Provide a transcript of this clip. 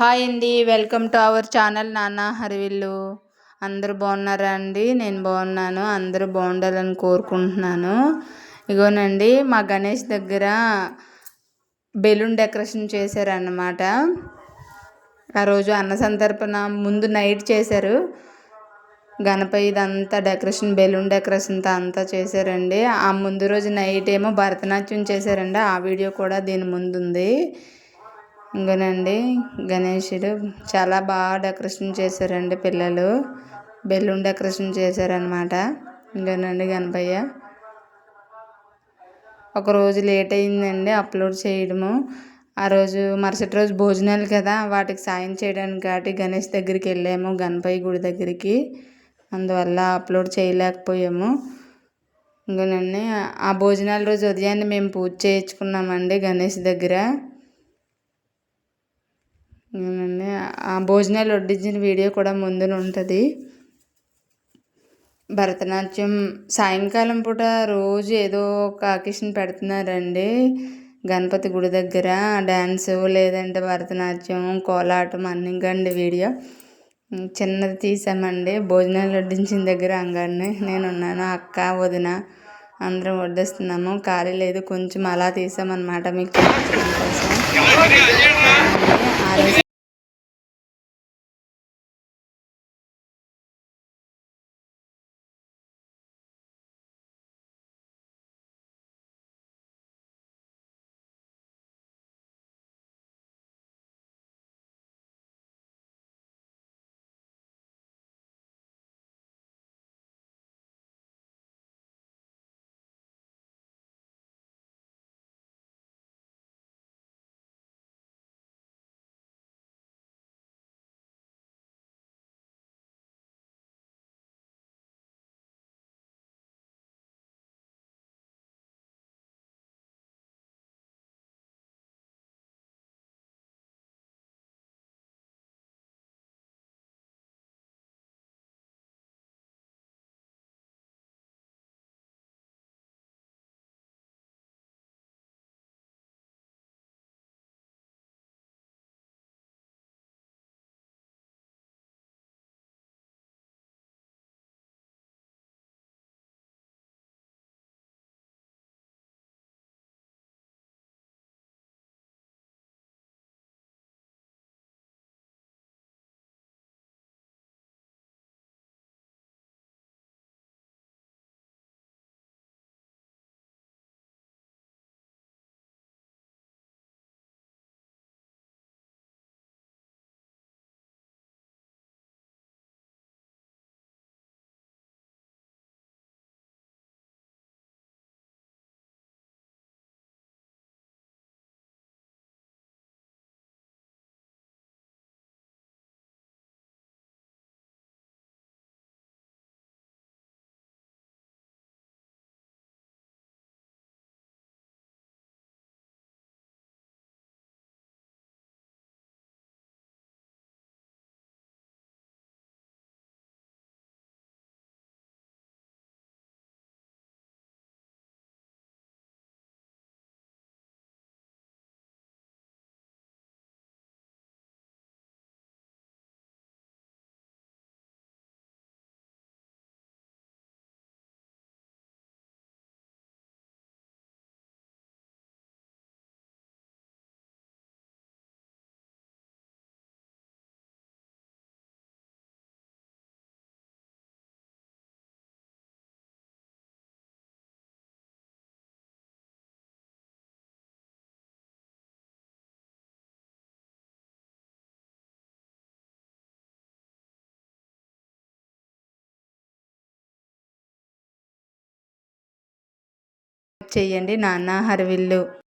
Hi అండి welcome to our channel నాన్న హరివిల్లు. అందరూ బాగున్నారా అండి? నేను బాగున్నాను అందరూ బాగుండాలని కోరుకుంటున్నాను. ఇగోనండి మా గణేష్ దగ్గర బెలూన్ డెకరేషన్ చేశారన్నమాట. ఆ రోజు అన్న సందర్భన ముందు నైట్ చేశారు. గణపతి ఇదంతా డెకరేషన్ బెలూన్ డెకరేషన్తో అంతా చేశారండి. ఆ ముందు రోజు నైట్ ఏమో భరతనాట్యం చేశారండి. ఆ వీడియో కూడా దీని ముందుంది. ఉంది గణేశుడు చాలా బాగా డెకరేషన్ చేశారండి పిల్లలు. బెలూన్ డెకరేషన్ చేశారనమాట ఇంకోనండి గణపయ్య. ఒకరోజు లేట్ అయిందండి అప్లోడ్ చేయడము. ఆ రోజు మరుసటి రోజు భోజనాలు కదా వాటికి సాయం చేయడానికి కాబట్టి గణేష్ దగ్గరికి వెళ్ళాము గణపయ్య గుడి దగ్గరికి. అందువల్ల అప్లోడ్ చేయలేకపోయాము. ఇంకోనండి ఆ భోజనాల రోజు ఉదయాన్నే మేము పూజ చేయించుకున్నామండి గణేష్ దగ్గర. భోజనాలు వడ్డించిన వీడియో కూడా ముందున ఉంటుంది. భరతనాట్యం సాయంకాలం పూట రోజు ఏదో ఒక అకేషన్ పెడుతున్నారండి. గణపతి గుడి దగ్గర డ్యాన్స్ లేదంటే భరతనాట్యం కోలాటం అన్ని కండి వీడియో. చిన్నది తీసామండి. భోజనాలు వడ్డించిన దగ్గర అంగాన్ని నేనున్నాను. అక్క వదిన అందరం వడ్డిస్తున్నాము. ఖాళీ లేదు. కొంచెం అలా తీసామన్నమాట. మీకు కోసం. చేయండి నాన్న హరివిల్లు.